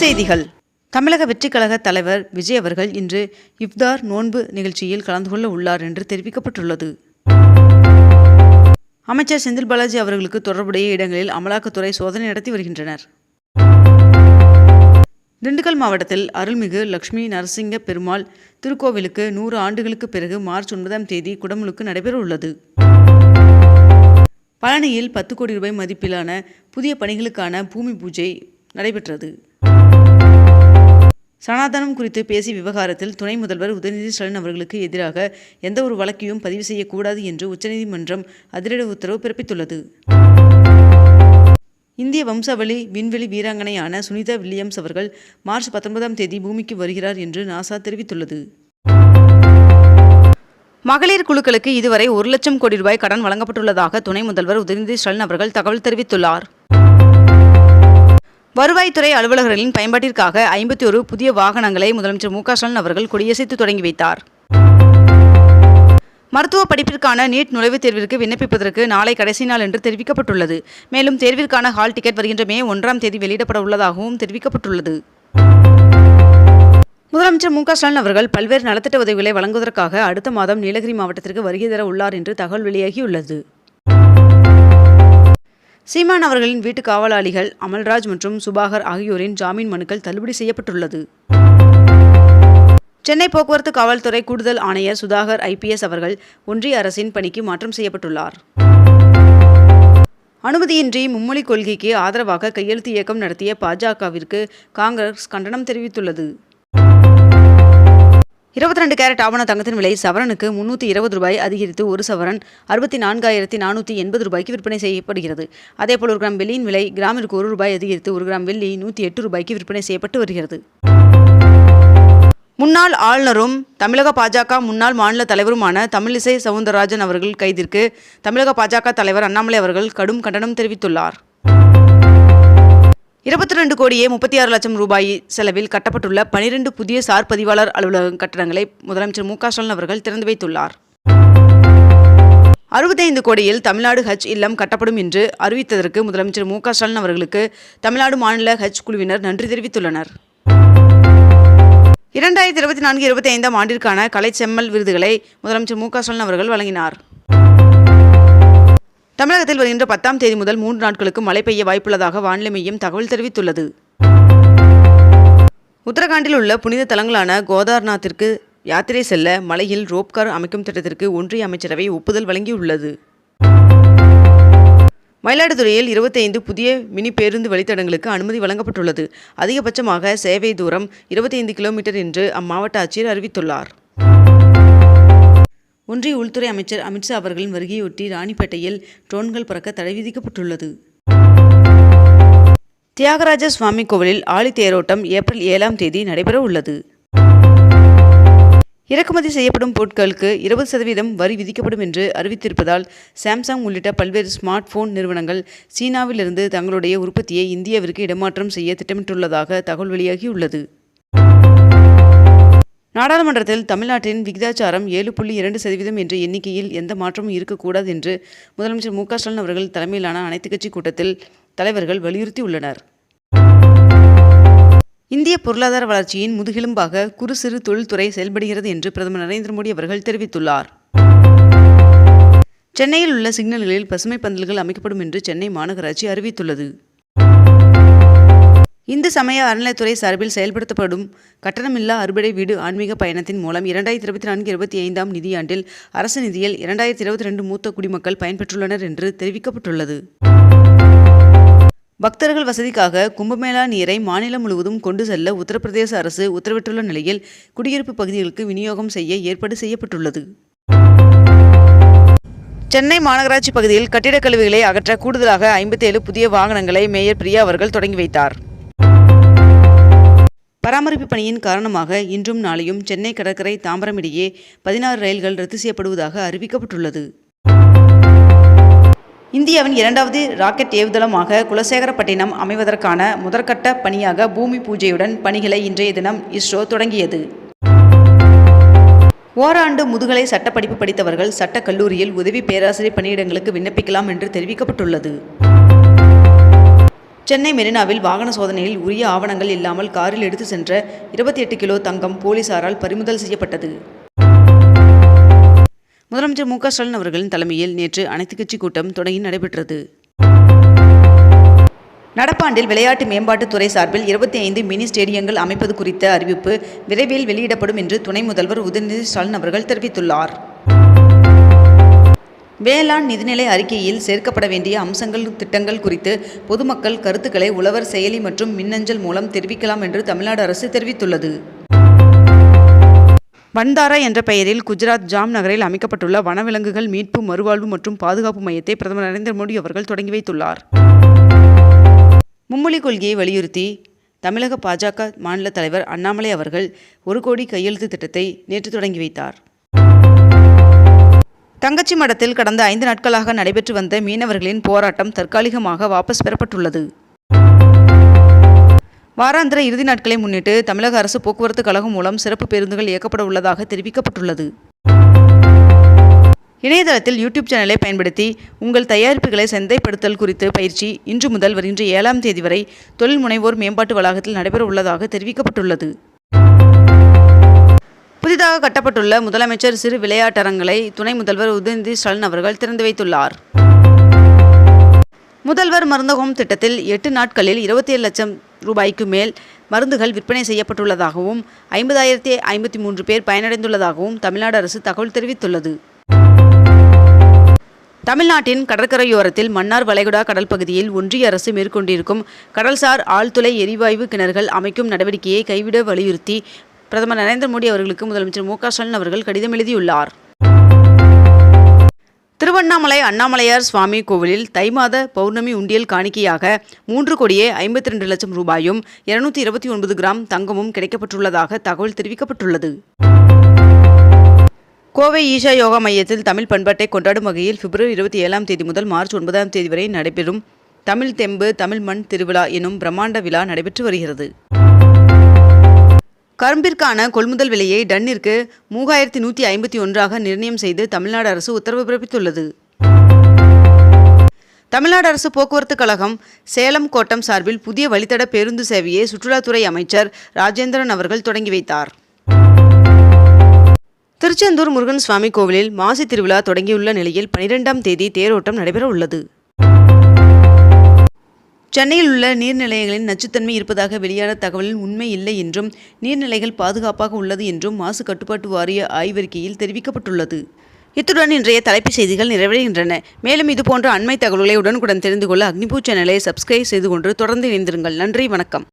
செய்திகள். தமிழக வெற்றிக்கழக தலைவர் விஜய் அவர்கள் இன்று இஃப்தார் நோன்பு நிகழ்ச்சியில் கலந்து கொள்ள உள்ளார் என்று தெரிவிக்கப்பட்டுள்ளது. அமைச்சர் செந்தில் பாலாஜி அவர்களுக்கு தொடர்புடைய இடங்களில் அமலாக்கத்துறை சோதனை நடத்தி வருகின்றனர். திண்டுக்கல் மாவட்டத்தில் அருள்மிகு லக்ஷ்மி நரசிங்க பெருமாள் திருக்கோவிலுக்கு நூறு ஆண்டுகளுக்கு பிறகு மார்ச் ஒன்பதாம் தேதி குடமுழுக்கு நடைபெற உள்ளது பழனியில் பத்து கோடி ரூபாய் மதிப்பிலான புதிய பணிகளுக்கான பூமி பூஜை நடைபெற்றது. சனாதனம் குறித்து பேசிய விவகாரத்தில் துணை முதல்வர் உதயநிதி ஸ்டாலின் அவர்களுக்கு எதிராக எந்த ஒரு வழக்கையும் பதிவு செய்யக்கூடாது என்று உச்சநீதிமன்றம் அதிரடி உத்தரவு பிறப்பித்துள்ளது. இந்திய வம்சாவளி விண்வெளி வீராங்கனையான சுனிதா வில்லியம்ஸ் அவர்கள் மார்ச் பத்தொன்பதாம் தேதி பூமிக்கு வருகிறார் என்று நாசா தெரிவித்துள்ளது. மகளிர் குழுக்களுக்கு இதுவரை ஒரு லட்சம் கோடி ரூபாய் கடன் வழங்கப்பட்டுள்ளதாக துணை முதல்வர் உதயநிதி ஸ்டாலின் அவர்கள் தகவல் தெரிவித்துள்ளார். வருவாய்த்துறை அலுவலர்களின் பயன்பாட்டிற்காக ஐம்பத்தி ஒரு புதிய வாகனங்களை முதலமைச்சர் மு க ஸ்டாலின் அவர்கள் கொடியசைத்து தொடங்கி வைத்தார். மருத்துவ படிப்பிற்கான நீட் நுழைவுத் தேர்விற்கு விண்ணப்பிப்பதற்கு நாளை கடைசி நாள் என்று தெரிவிக்கப்பட்டுள்ளது. மேலும் தேர்விற்கான ஹால் டிக்கெட் வருகின்ற மே ஒன்றாம் தேதி வெளியிடப்பட உள்ளதாகவும் தெரிவிக்கப்பட்டுள்ளது. முதலமைச்சர் மு க ஸ்டாலின் அவர்கள் பல்வேறு நலத்திட்ட உதவிகளை வழங்குவதற்காக அடுத்த மாதம் நீலகிரி மாவட்டத்திற்கு வருகை தர உள்ளார் என்று தகவல் வெளியாகியுள்ளது. சீமான் அவர்களின் வீட்டு காவலாளிகள் அமல்ராஜ் மற்றும் சுபாகர் ஆகியோரின் ஜாமீன் மனுக்கள் தள்ளுபடி செய்யப்பட்டுள்ளது. சென்னை போக்குவரத்து காவல்துறை கூடுதல் ஆணையர் சுதாகர் ஐபிஎஸ் அவர்கள் ஒன்றிய அரசின் பணிக்கு மாற்றம் செய்யப்பட்டுள்ளார். அனுமதியின்றி மும்மொழி கொள்கைக்கு ஆதரவாக கையெழுத்து இயக்கம் நடத்திய பாஜகவிற்கு காங்கிரஸ் கண்டனம் தெரிவித்துள்ளது. இருபத்தி ரெண்டு கேரட் ஆவண தங்கத்தின் விலை சவரனுக்கு முன்னூற்றி இருபது ரூபாய் அதிகரித்து ஒரு சவரன் அறுபத்தி நான்காயிரத்தி நானூற்றி எண்பது ரூபாய்க்கு விற்பனை செய்யப்படுகிறது. அதேபோல் ஒரு கிராம் வெள்ளியின் விலை கிராமிற்கு ஒரு ரூபாய் அதிகரித்து ஒரு கிராம் வெள்ளி நூற்றி எட்டு ரூபாய்க்கு விற்பனை செய்யப்பட்டு வருகிறது. முன்னாள் ஆளுநரும் தமிழக பாஜக முன்னாள் மாநில தலைவருமான தமிழிசை சவுந்தரராஜன் அவர்கள் கைதிற்கு தமிழக பாஜக தலைவர் அண்ணாமலை அவர்கள் கடும் கண்டனம் தெரிவித்துள்ளார். இருபத்தி ரெண்டு கோடியே முப்பத்தி ஆறு லட்சம் ரூபாய் செலவில் கட்டப்பட்டுள்ள பனிரெண்டு புதிய சார் பதிவாளர் அலுவலக கட்டடங்களை முதலமைச்சர் மு க ஸ்டாலின் அவர்கள் திறந்து வைத்துள்ளார். அறுபத்தைந்து கோடியில் தமிழ்நாடு ஹஜ் இல்லம் கட்டப்படும் என்று அறிவித்ததற்கு முதலமைச்சர் மு க ஸ்டாலின் அவர்களுக்கு தமிழ்நாடு மாநில ஹஜ் குழுவினர் நன்றி தெரிவித்துள்ளனர். இரண்டாயிரத்தி இருபத்தி நான்கு இருபத்தி ஐந்தாம் ஆண்டிற்கான கலை செம்மல் விருதுகளை முதலமைச்சர் மு க ஸ்டாலின் அவர்கள் வழங்கினார். தமிழகத்தில் வருகின்ற பத்தாம் தேதி முதல் மூன்று நாட்களுக்கு மழை பெய்ய வாய்ப்புள்ளதாக வானிலை மையம் தகவல் தெரிவித்துள்ளது. உத்தரகாண்டில் உள்ள புனித தலங்களான கோதார்நாத்திற்கு யாத்திரை செல்ல மலையில் ரோப்கார் அமைக்கும் திட்டத்திற்கு ஒன்றிய அமைச்சரவை ஒப்புதல் வழங்கியுள்ளது. மயிலாடுதுறையில் இருபத்தைந்து புதிய மினி பேருந்து வழித்தடங்களுக்கு அனுமதி வழங்கப்பட்டுள்ளது. அதிகபட்சமாக சேவை தூரம் இருபத்தைந்து கிலோமீட்டர் என்று அம்மாவட்ட ஆட்சியர் அறிவித்துள்ளார். ஒன்றிய உள்துறை அமைச்சர் அமித்ஷா அவர்களின் வருகையொட்டி ராணிப்பேட்டையில் ட்ரோன்கள் பறக்க தடை விதிக்கப்பட்டுள்ளது. தியாகராஜ சுவாமி கோவிலில் ஆழி தேரோட்டம் ஏப்ரல் ஏழாம் தேதி நடைபெற உள்ளது. இறக்குமதி செய்யப்படும் பொருட்களுக்கு இருபது சதவீதம் வரி விதிக்கப்படும் என்று அறிவித்திருப்பதால் சாம்சங் உள்ளிட்ட பல்வேறு ஸ்மார்ட் போன் நிறுவனங்கள் சீனாவிலிருந்து தங்களுடைய உற்பத்தியை இந்தியாவிற்கு இடமாற்றம் செய்ய திட்டமிட்டுள்ளதாக தகவல் வெளியாகியுள்ளது. நாடாளுமன்றத்தில் தமிழ்நாட்டின் விகிதாச்சாரம் ஏழு புள்ளி இரண்டு சதவீதம் என்ற எண்ணிக்கையில் எந்த மாற்றமும் இருக்கக்கூடாது என்று முதலமைச்சர் மு ஸ்டாலின் அவர்கள் தலைமையிலான அனைத்துக் கட்சி கூட்டத்தில் தலைவர்கள் வலியுறுத்தியுள்ளனர். இந்திய பொருளாதார வளர்ச்சியின் முதுகெலும்பாக குறு சிறு தொழில்துறை செயல்படுகிறது என்று பிரதமர் நரேந்திர மோடி அவர்கள் தெரிவித்துள்ளார். சென்னையில் உள்ள சிக்னல்களில் பசுமை பந்தல்கள் அமைக்கப்படும் என்று சென்னை மாநகராட்சி அறிவித்துள்ளது. இந்து சமய அறநிலைத்துறை சார்பில் செயல்படுத்தப்படும் கட்டணமில்லா அறுபடை வீடு ஆன்மீக பயணத்தின் மூலம் இரண்டாயிரத்தி இருபத்தி நான்கு இருபத்தி ஐந்தாம் நிதியாண்டில் அரசு நிதியில் இரண்டாயிரத்தி இருபத்தி ரெண்டு மூத்த குடிமக்கள் பயன்பெற்றுள்ளனர் என்று தெரிவிக்கப்பட்டுள்ளது. பக்தர்கள் வசதிக்காக கும்பமேளா நீரை மாநிலம் முழுவதும் கொண்டு செல்ல உத்தரப்பிரதேச அரசு உத்தரவிட்டுள்ள நிலையில் குடியிருப்பு பகுதிகளுக்கு விநியோகம் செய்ய ஏற்பாடு செய்யப்பட்டுள்ளது. சென்னை மாநகராட்சி பகுதியில் கட்டிடக் கழிவுகளை அகற்ற கூடுதலாக ஐம்பத்தேழு புதிய வாகனங்களை மேயர் பிரியா அவர்கள் தொடங்கி வைத்தார். பராமரிப்பு பணியின் காரணமாக இன்றும் நாளையும் சென்னை கடற்கரை தாம்பரம் இடையே பதினாறு ரயில்கள் ரத்து செய்யப்படுவதாக அறிவிக்கப்பட்டுள்ளது. இந்தியாவின் இரண்டாவது ராக்கெட் ஏவுதளமாக குலசேகரப்பட்டினம் அமைவதற்கான முதற்கட்ட பணியாக பூமி பூஜையுடன் பணிகளை இன்றைய தினம் இஸ்ரோ தொடங்கியது. ஓராண்டு முதுகலை சட்டப்படிப்பு படித்தவர்கள் சட்டக் கல்லூரியில் உதவி பேராசிரியர் பணியிடங்களுக்கு விண்ணப்பிக்கலாம் என்று தெரிவிக்கப்பட்டுள்ளது. சென்னை மெரினாவில் வாகன சோதனையில் உரிய ஆவணங்கள் இல்லாமல் காரில் எடுத்து சென்ற இருபத்தி எட்டு கிலோ தங்கம் போலீசாரால் பறிமுதல் செய்யப்பட்டது. முதலமைச்சர் மு க ஸ்டாலின் அவர்களின் தலைமையில் நேற்று அனைத்துக் கட்சி கூட்டம் தொடங்கி நடைபெற்றது. நடப்பாண்டில் விளையாட்டு மேம்பாட்டுத் துறை சார்பில் இருபத்தி ஐந்து மினி ஸ்டேடியங்கள் அமைப்பது குறித்த அறிவிப்பு விரைவில் வெளியிடப்படும் என்று துணை முதல்வர் உதயநிதி ஸ்டாலின் அவர்கள் தெரிவித்துள்ளார். வேளாண் நிதிநிலை அறிக்கையில் சேர்க்கப்பட வேண்டிய அம்சங்கள் திட்டங்கள் குறித்து பொதுமக்கள் கருத்துக்களை உழவர் செயலி மற்றும் மின்னஞ்சல் மூலம் தெரிவிக்கலாம் என்று தமிழ்நாடு அரசு தெரிவித்துள்ளது. பண்டாரா என்ற பெயரில் குஜராத் ஜாம் நகரில் அமைக்கப்பட்டுள்ள வனவிலங்குகள் மீட்பு மறுவாழ்வு மற்றும் பாதுகாப்பு மையத்தை பிரதமர் நரேந்திர மோடி அவர்கள் தொடங்கி வைத்துள்ளார். மும்மொழி கொள்கையை வலியுறுத்தி தமிழக பாஜக மாநில தலைவர் அண்ணாமலை அவர்கள் ஒரு கோடி கையெழுத்து திட்டத்தை நேற்று தொடங்கி வைத்தார். தங்கச்சி மடத்தில் கடந்த ஐந்து நாட்களாக நடைபெற்று வந்த மீனவர்களின் போராட்டம் தற்காலிகமாக வாபஸ் பெறப்பட்டுள்ளது. வாராந்திர இறுதி நாட்களை முன்னிட்டு தமிழக அரசு போக்குவரத்து கழகம் மூலம் சிறப்பு பேருந்துகள் இயக்கப்பட உள்ளதாக தெரிவிக்கப்பட்டுள்ளது. இணையதளத்தில் யூடியூப் சேனலை பயன்படுத்தி உங்கள் தயாரிப்புகளை சந்தைப்படுத்தல் குறித்து பயிற்சி இன்று முதல் வருகின்ற ஏழாம் தேதி வரை தொழில் முனைவோர் மேம்பாட்டு வளாகத்தில் நடைபெற உள்ளதாக தெரிவிக்கப்பட்டுள்ளது. புதிதாக கட்டப்பட்டுள்ள முதலமைச்சர் சிறு விளையாட்டரங்களை துணை முதல்வர் உதயநிதி ஸ்டாலின் அவர்கள் திறந்து வைத்துள்ளார். முதல்வர் மருந்தகம் திட்டத்தில் எட்டு நாட்களில் இருபத்தி ஏழு லட்சம் ரூபாய்க்கு மேல் மருந்துகள் விற்பனை செய்யப்பட்டுள்ளதாகவும் ஐம்பதாயிரத்தி ஐம்பத்தி மூன்று பேர் பயனடைந்துள்ளதாகவும் தமிழ்நாடு அரசு தகவல் தெரிவித்துள்ளது. தமிழ்நாட்டின் கடற்கரையோரத்தில் மன்னார் வளைகுடா கடல் பகுதியில் ஒன்றிய அரசு மேற்கொண்டிருக்கும் கடல்சார் ஆழ்துளை எரிவாயு கிணறுகள் அமைக்கும் நடவடிக்கையை கைவிட வலியுறுத்தி பிரதமர் நரேந்திர மோடி அவர்களுக்கு முதலமைச்சர் மு க ஸ்டாலின் அவர்கள் கடிதம் எழுதியுள்ளார். திருவண்ணாமலை அண்ணாமலையார் சுவாமி கோவிலில் தை மாத பௌர்ணமி உண்டியல் காணிக்கையாக மூன்று கோடியே ஐம்பத்தி ரெண்டு லட்சம் ரூபாயும் இருநூத்தி இருபத்தி ஒன்பது கிராம் தங்கமும் கிடைக்கப்பட்டுள்ளதாக தகவல் தெரிவிக்கப்பட்டுள்ளது. கோவை ஈஷா யோகா மையத்தில் தமிழ் பண்பாட்டை கொண்டாடும் வகையில் பிப்ரவரி இருபத்தி ஏழாம் தேதி முதல் மார்ச் ஒன்பதாம் தேதி வரை நடைபெறும் தமிழ் தெம்பு தமிழ் மண் திருவிழா எனும் பிரம்மாண்ட விழா நடைபெற்று வருகிறது. கரும்பிற்கான கொள்முதல் விலையை டன்னிற்கு மூவாயிரத்தி நூற்றி ஐம்பத்தி ஒன்றாக நிர்ணயம் செய்து தமிழ்நாடு அரசு உத்தரவு பிறப்பித்துள்ளது. தமிழ்நாடு அரசு போக்குவரத்து கழகம் சேலம் கோட்டம் சார்பில் புதிய வழித்தட பேருந்து சேவையை சுற்றுலாத்துறை அமைச்சர் ராஜேந்திரன் அவர்கள் தொடங்கி வைத்தார். திருச்செந்தூர் முருகன் சுவாமி கோவிலில் மாசி திருவிழா தொடங்கியுள்ள நிலையில் பனிரெண்டாம் தேதி தேரோட்டம் நடைபெற உள்ளது சென்னையில் உள்ள நீர்நிலைகளின் நச்சுத்தன்மை இருப்பதாக வெளியான தகவலில் உண்மை இல்லை என்றும் நீர்நிலைகள் பாதுகாப்பாக உள்ளது என்றும் மாசு கட்டுப்பாட்டு வாரிய ஆய்வறிக்கையில் தெரிவிக்கப்பட்டுள்ளது. இத்துடன் இன்றைய தலைப்புச் செய்திகள் நிறைவடைகின்றன. மேலும் இதுபோன்ற அண்மை தகவல்களை உடனுக்குடன் தெரிந்து கொள்ள அக்னிபூ சேனலை சப்ஸ்கிரைப் செய்து கொண்டு தொடர்ந்து இணைந்திருங்கள். நன்றி வணக்கம்.